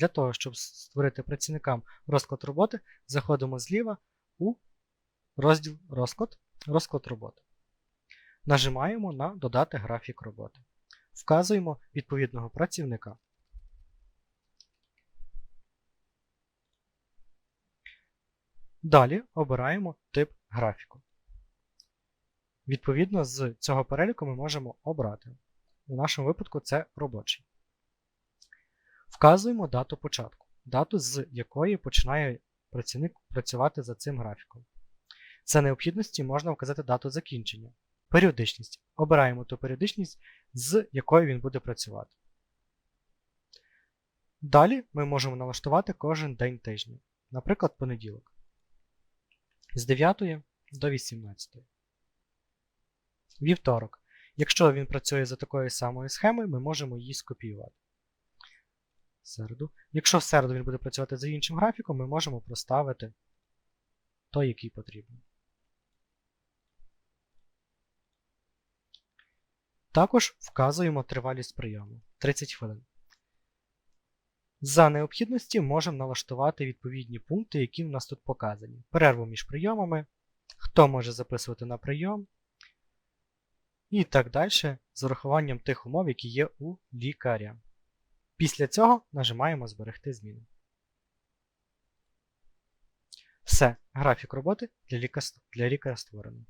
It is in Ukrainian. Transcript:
Для того, щоб створити працівникам розклад роботи, заходимо зліва у розділ Розклад, розклад роботи. Нажимаємо на Додати графік роботи. Вказуємо відповідного працівника. Далі обираємо тип графіку. Відповідно, з цього переліку ми можемо обрати. У нашому випадку це робочий. Вказуємо дату початку, дату, з якої починає працівник працювати за цим графіком. За необхідності можна вказати дату закінчення. Періодичність. Обираємо ту періодичність, з якою він буде працювати. Далі ми можемо налаштувати кожен день тижня, наприклад, понеділок. З 9 до 18. Вівторок. Якщо він працює за такою самою схемою, ми можемо її скопіювати. Середу. Якщо в середу він буде працювати за іншим графіком, ми можемо проставити той, який потрібен. Також вказуємо тривалість прийому 30 хвилин. За необхідності можемо налаштувати відповідні пункти, які в нас тут показані. Перерву між прийомами, хто може записувати на прийом, і так далі з урахуванням тих умов, які є у лікаря. Після цього нажимаємо Зберегти зміни. Все, графік роботи для лікаря створено.